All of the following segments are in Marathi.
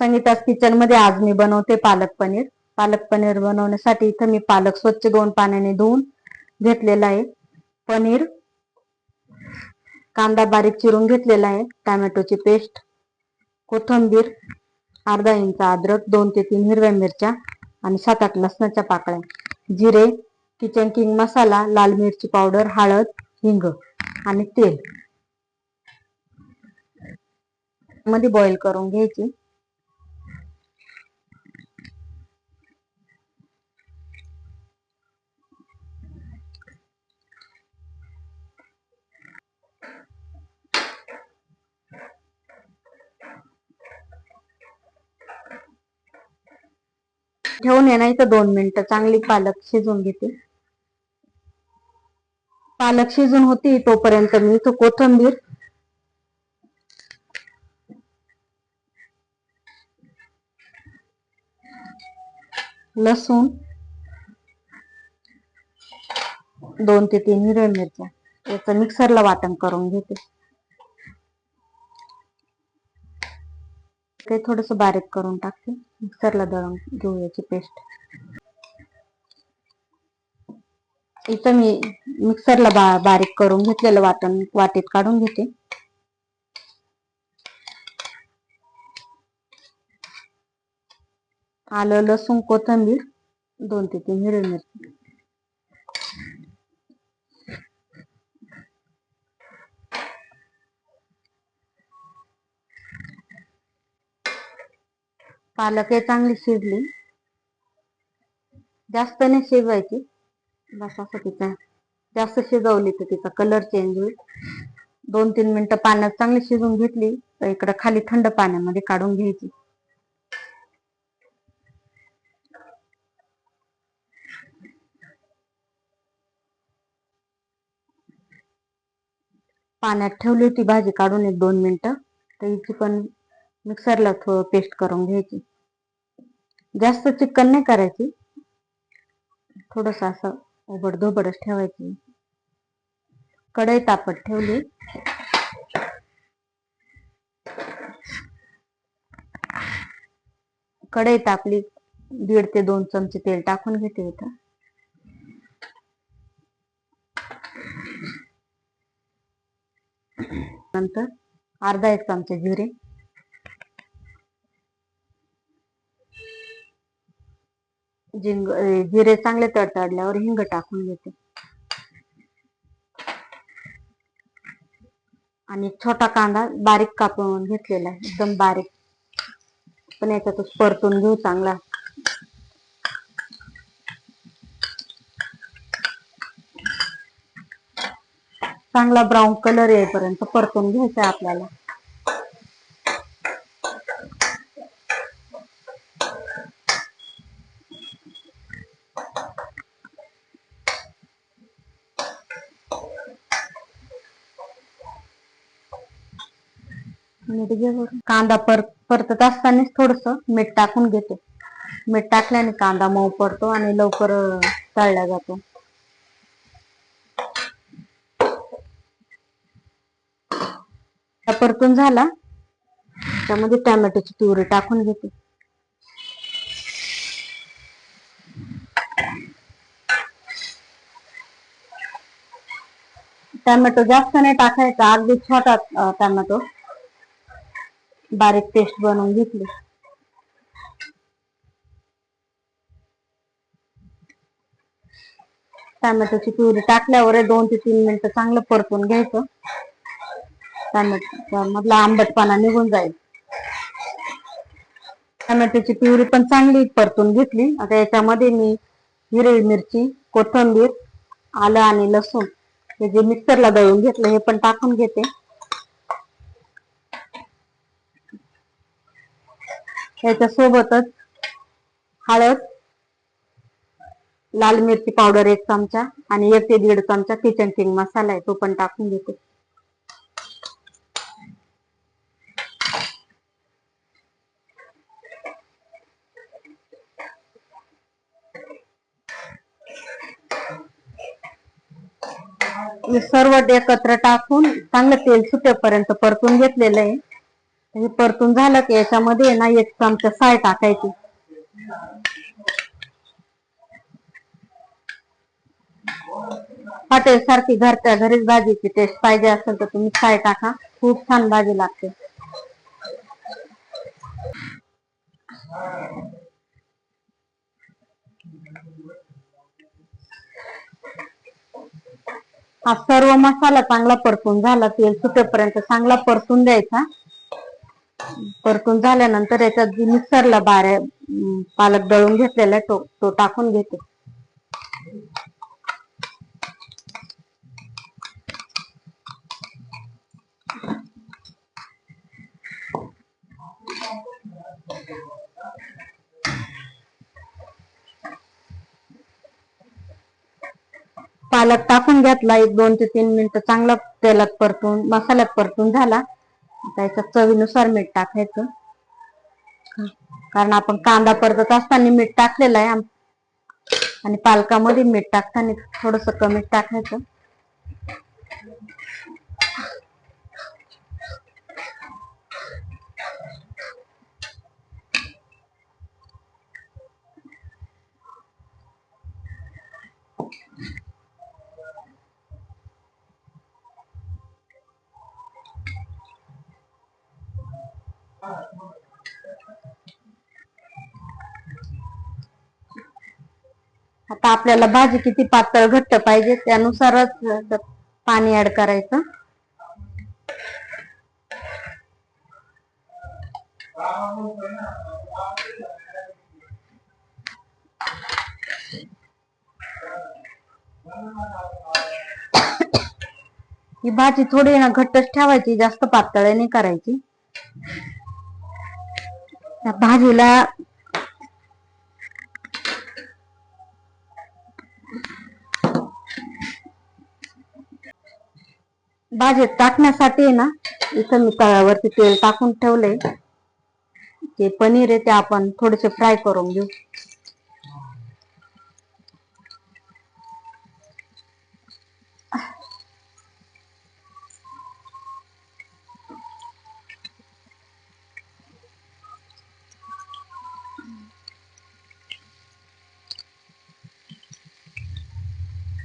संगीताज किचनमध्ये आज मी बनवते पालक पनीर. पालक पनीर बनवण्यासाठी इथं मी पालक स्वच्छ दोन पाण्याने धुवून घेतलेला आहे. पनीर कांदा बारीक चिरून घेतलेला आहे. टोमॅटोची पेस्ट कोथिंबीर अर्धा इंच अद्रक दोन ते तीन हिरव्या मिरच्या आणि सात आठ लसणाच्या पाकळ्या जिरे किचन किंग मसाला लाल मिरची पावडर हळद हिंग आणि तेल. मध्ये बॉईल करून घ्यायची. ठेवून ये नाही तर दोन मिनिटं. चांगली पालक शिजून घेते. पालक शिजून होती तोपर्यंत मी तो कोथंबीर लसूण दोन ते तीन हिरव्या मिरच्या याचं मिक्सरला वाटण करून घेते. ते थोडस बारीक करून टाकते. मिक्सरला दळून घेऊ याची पेस्ट इथं मी मिक्सरला बा बारीक करून घेतलेलं वाटण वाटीत काढून घेते. आलं लसूण कोथंबीर दोन ते तीन हिरवी मिरची. पालक हे चांगली शिजली. जास्त नाही शिजवायची. बस असं तिचा जास्त शिजवली तर तिचा कलर चेंज होईल. दोन तीन मिनिटं पाण्यात चांगली शिजवून घेतली. तर इकडं खाली थंड पाण्यामध्ये काढून घ्यायची. पाण्यात ठेवली होती भाजी काढून एक दोन मिनिटं. तर हिची पण मिक्सरला थोडं पेस्ट करून घ्यायची. जास्त चिकन नाही करायची. थोडस असं उबड धोबडच ठेवायची. कढई तापत ठेवली. कढई तापली. दीड ते दोन चमचे तेल टाकून घेते इथं. नंतर अर्धा एक चमचे जिरे. जिंग जिरे चांगले तडतडल्यावर हिंग टाकून घेते. आणि छोटा कांदा बारीक कापून घेतलेला एकदम बारीक. पण याच्यातच परतून घेऊ चांगला. चांगला ब्राऊन कलर येईपर्यंत परतून घ्यायचा आपल्याला. मीठ घे कांदा पर परतत असतानाच थोडस मीठ टाकून घेते. मीठ टाकल्याने कांदा मऊ पडतो आणि लवकर तळला जातो. परतून झाला. त्यामध्ये टॅमॅटोची प्युरी टाकून घेते. टोमॅटो जास्त नाही टाकायचा अगदी छोटा टॅमॅटो. बारीक पेस्ट बनवून घेतली. टोमॅटोची प्युरी टाकल्यावर दोन ते तीन मिनिटं चांगलं परतून घ्यायचं. टोमॅटो मधला आंबटपणा निघून जाईल. टोमॅटोची प्युरी पण चांगली परतून घेतली. आता याच्यामध्ये मी हिरवी मिरची कोथिंबीर आलं आणि लसूण हे जे मिक्सरला दळून घेतलं हे पण टाकून घेते. याच्यासोबतच हळद लाल मिरची पावडर एक चमचा आणि एक ते दीड चमचा किचन किंग मसाला आहे तो पण टाकून घेते सर्व एकत्र टाकून चांगलं तेल सुटेपर्यंत परतून घेतलेलं आहे. हे परतून झालं की याच्यामध्ये आहे ना एक चमचा साय टाकायची. हॉटेल सारखी घरच्या घरीच भाजीची टेस्ट पाहिजे असेल तर तुम्ही साय टाका. खूप छान भाजी लागते. हा सर्व मसाला चांगला परतून झाला. तेल सुटेपर्यंत चांगला परतून द्यायचा. परतून झाल्यानंतर याच्यात जी मिक्सरला बाऱ्या पालक दळून घेतलेला तो तो टाकून घेते. पालक टाकून घेतला एक दोन ते तीन मिनिटं चांगला तेलात परतून मसाल्यात परतून झाला. आता याच्यात चवीनुसार मीठ टाकायचं. कारण आपण कांदा परतत असताना मीठ टाकलेलं आहे. आणि पालकामध्ये मीठ टाकताना थोडस कमी टाकायचं. आता आपल्याला भाजी किती पातळ घट्ट पाहिजे त्यानुसारच पाणी ऍड करायचं. ही भाजी थोडी ना घट्टच ठेवायची जास्त पातळ नाही करायची. भाजीला भाजी टाकण्यासाठी आहे ना इथं मी तव्यावरती तेल टाकून ठेवलंय. ते पनीर आहे ते आपण थोडेसे फ्राय करून घेऊ.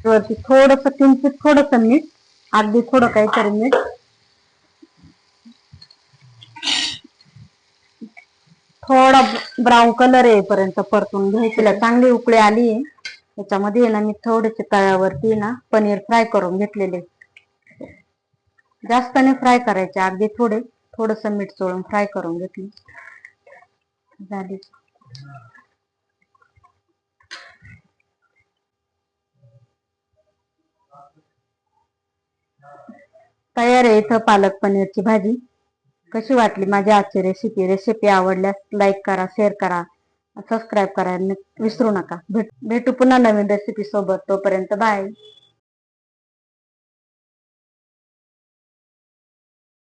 वरती थोडस किंचित थोडस मीठ अगदी थोडं काहीतरी मीठ थोडा ब्राऊन कलर येईपर्यंत परतून घ्यायची चांगली उकळी आली. त्याच्यामध्ये ना मी थोडेसे तळ्यावरती ना पनीर फ्राय करून घेतलेले. जास्त नाही फ्राय करायचे अगदी थोडे. थोडस मीठ चोळून फ्राय करून घेतले. झाली. तयार आहे इथं पालक पनीरची भाजी. कशी वाटली माझी आजची रेसिपी रेसिपी आवडल्यास लाईक करा शेअर करा सबस्क्राईब करा विसरू नका. भेट भेटू पुन्हा नवीन रेसिपी सोबत. तोपर्यंत बाय